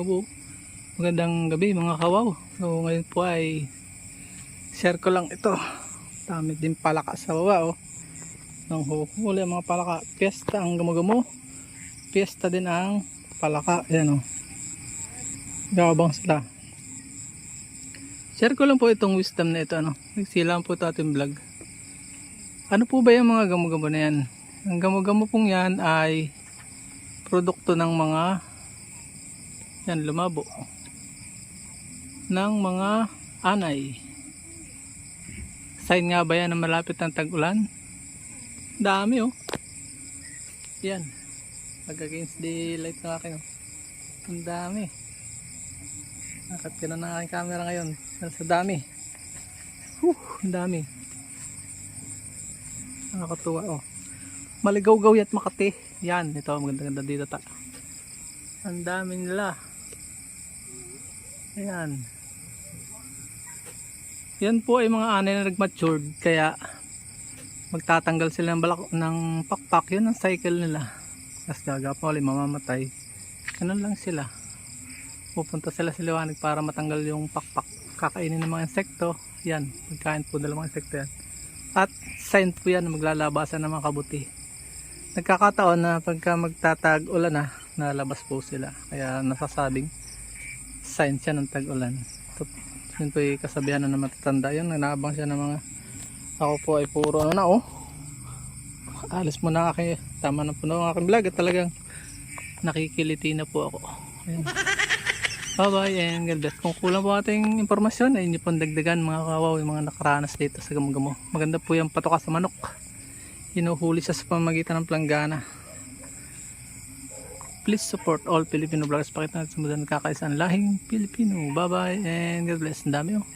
Magandang gabi mga kawaw. So ngayon po ay share ko lang ito. Dami din palaka sa baba oh. Nang huhuli ang mga palaka. Piyesta ang gumagamo. Piyesta din ang palaka. Ayan oh. Gabang sila. Share ko lang po itong wisdom na ito ano. Nagsilang po ito ating vlog. Ano po ba yung mga gamo-gamo na yan? Ang gamo-gamo pong yan ay produkto ng mga yan lumabo. Ng mga anay. Sign nga ba yan na malapit ng tag-ulan? Dami oh. Yan. Pag against the light ng akin oh. Ang dami. Nakat ka na ng aking camera ngayon. Dahil sa dami. Whew, ang dami. Nakakatuwa oh. Maligaw-gaw at makati. Yan ito maganda-ganda dito ta. Ang dami nila ayan. Yan po ay mga anay na nag-matured kaya magtatanggal sila ng balak ng pakpak. Yun ang cycle nila. Tapos gagapa ulit mamamatay. Ganun lang sila. Pupunta sila sa liwanag para matanggal yung pakpak. Kakainin ng mga insekto. Yan pagkain po ng mga insekto yan. At sign po yan na maglalabasan ng mga kabuti. Nagkakataon na pagka magtatag ulan na nalabas po sila. Kaya nasasabing sign siya ng tag ulan ito, yun po yung kasabihan na matatanda. Yun nanabang siya ng mga ako po ay puro ano na oh. Alis mo na aking tama na po na ang aking vlog at talagang nakikiliti na po ako. Ayan. bye bye and God bless. Kung kulang po ating informasyon ay inyo pong dagdagan mga kawaw yung mga nakaranas dito sa gamagamo maganda po yung patoka sa manok. Hinuhuli sa pamagitan ng planggana please support all Filipino vloggers. Pakita natin sa mudan kakaisang lahing Pilipino. Bye bye and God bless. Ang dami oh